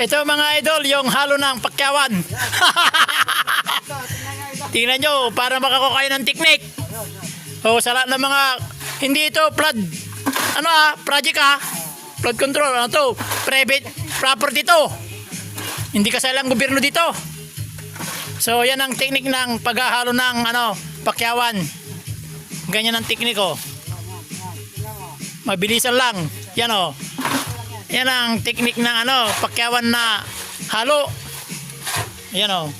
Ito mga idol, yung halo ng pakyawan. Tingnan nyo, para makakuha kayo ng teknik. O sa lahat ng mga, hindi ito flood, ano ah, project ah, flood control, ano to, private property to. Hindi kasalang gobyerno dito. So yan ang teknik ng paghahalo ng ano, pakyawan. Ganyan ang teknik oh. Mabilisan lang. Yan oh. Yan ang teknik ng ano, pakyawan na halo. Yan oh.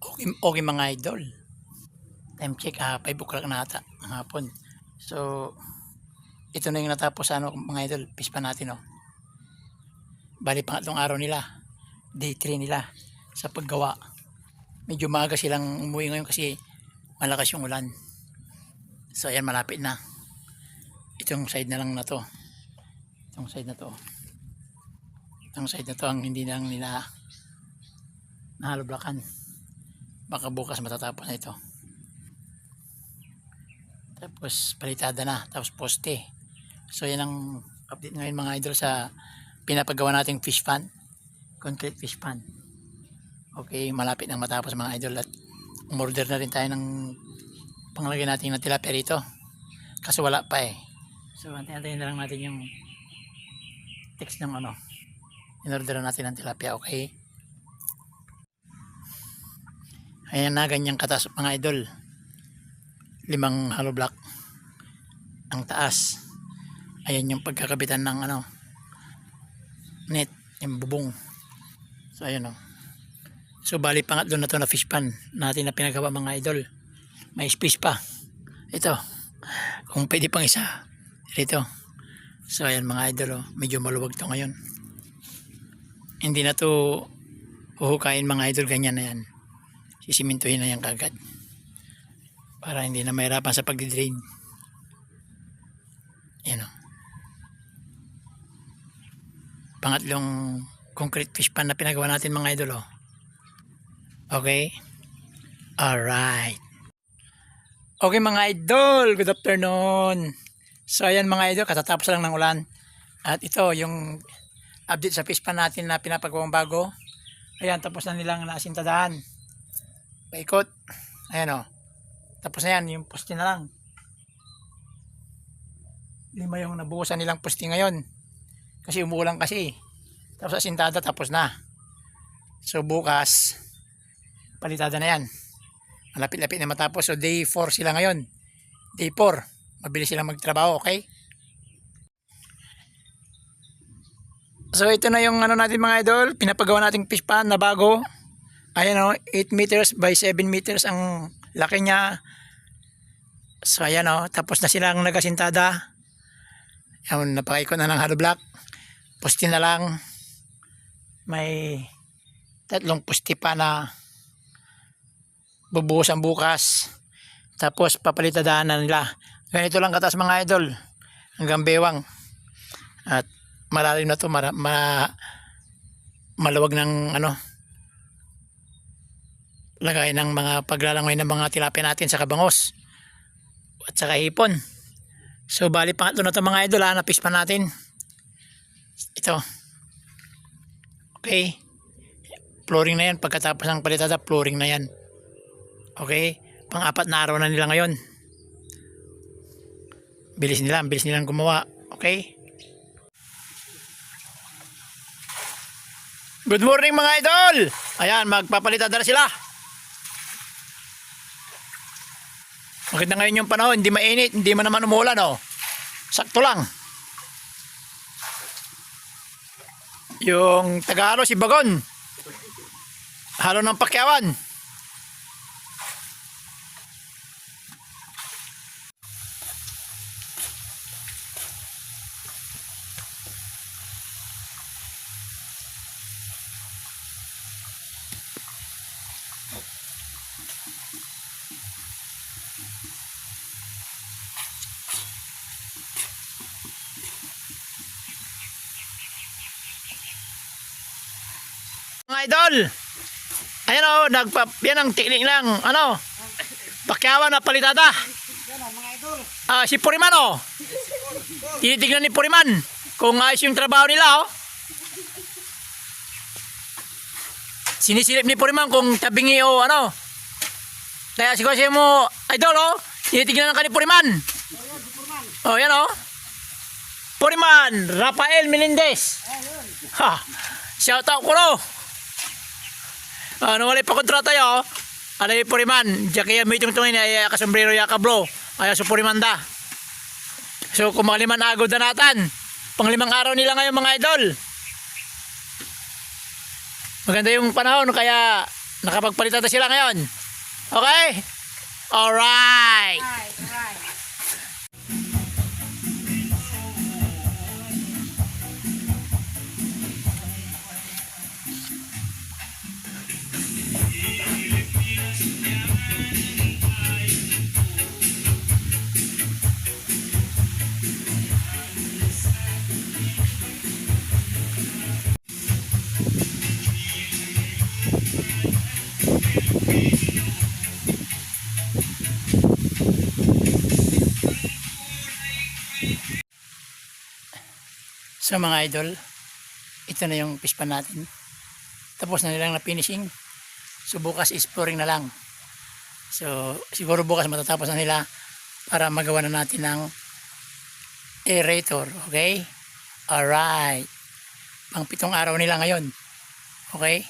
Okay, okay mga idol. Time check, ah, 5 o'clock na ata ng hapon. So, ito na yung natapos ano, mga idol, pispa natin oh. Bali pangatlong araw nila, day 3 nila sa paggawa. Medyo maaga silang umuwi ngayon kasi malakas yung ulan. So ayan malapit na. Itong side na lang na to. Itong side na to. Itong side na to ang hindi lang nila nahaloblakan. Baka bukas matatapos na ito. Tapos palitada na. Tapos poste. So yan ang update ngayon mga idol sa pinapagawa nating fish pan. Concrete fish pan. Okay, malapit nang matapos mga idol at umorder na rin tayo ng panglagay natin ng tilapia rito. Kaso wala pa eh. So antayin na lang natin yung text ng ano. In-order natin ng tilapia, okay? Ayan na, ganyang katas mga idol. Limang hollow block ang taas. Ayan yung pagkakabitan ng ano net, yung bubong. So ayan o. So bali pangatlo na to na fish pan natin na pinagawa mga idol. May space pa. Ito. Kung pwede pang isa. Dito. So ayan mga idol oh. Medyo maluwag to ngayon. Hindi na to huhukain mga idol ganyan na yan. Sisimintuhin na yan kagad. Para hindi na mahirapan sa pagdidrain. Yan o. Pangatlong concrete fish pan na pinagawa natin mga idol oh. Okay? Alright. Okay mga idol, good afternoon. So ayan mga idol, katatapos lang ng ulan. At ito yung update sa fish pan natin na pinapagawang bago. Ayan, tapos na nilang naasintadahan. Paikot. Ayan o. Tapos na yan, yung poste na lang. Lima yung nabuhusan nilang poste ngayon. Kasi umuulan kasi. Tapos asintada, tapos na. So bukas, palitada na yan. Malapit-lapit na matapos. So day 4 sila ngayon. Day 4. Mabilis silang magtrabaho, okay? So ito na yung ano natin mga idol. Pinapagawa nating fish pan na bago. Ayan o, 8 meters by 7 meters ang laki niya. So ayan o, tapos na silang nagasintada. Yan, napakaikot na ng hollow block. Pusti na lang. May tatlong pusti pa na bubuhusan bukas. Tapos papalitadaan na nila. Ganito lang katas mga idol. Hanggang bewang. At malalim na to. Mara, ma, maluwag ng ano lagay ng mga paglalangoy ng mga tilapia natin sa kabangos at saka hipon. So bali pangatlo na to mga idol ha, napis pa natin. Ito. Okay. Flooring na yan. Pagkatapos ng palitada, flooring na yan. Okay. Pang-apat na araw na nila ngayon. Bilis nila. Bilis nilang gumawa. Okay. Good morning mga idol! Ayan, magpapalitada na sila. Maganda ngayon yung panahon, hindi mainit, hindi man naman umulan, oh. Sakto lang. Yung Tagalo, si Bagon. Halo ng pakyawan. Idol. Ayan o, nagpa, yan ang teknik lang. Ano? Pakyawan na palitada. Ah, si Puriman o. Tinitignan ni Puriman kung ayos yung trabaho nila o. Sinisilip ni Puriman kung tabingi o ano. Kaya siguro siya mo, idol o. Tinitignan ng kanil Puriman. Oh, yan o. Puriman, Rafael Melendez. Ha, shout out ko no. Ano wala pa kontrata yo? Yung Puriman? Diyan kaya may tungtungin ay kasombrero ya kablo. Ay sa Puriman da. So limang agod na natan. Panglimang araw nila ngayon mga idol. Maganda yung panahon kaya nakapagpalitan na sila ngayon. Okay? Alright. Right, So mga idol, ito na yung pispan natin. Tapos na nilang na-finishing. So bukas exploring na lang. So siguro bukas matatapos na nila para magawa na natin ng aerator. Okay? Alright. Pang pitong araw nila ngayon. Okay?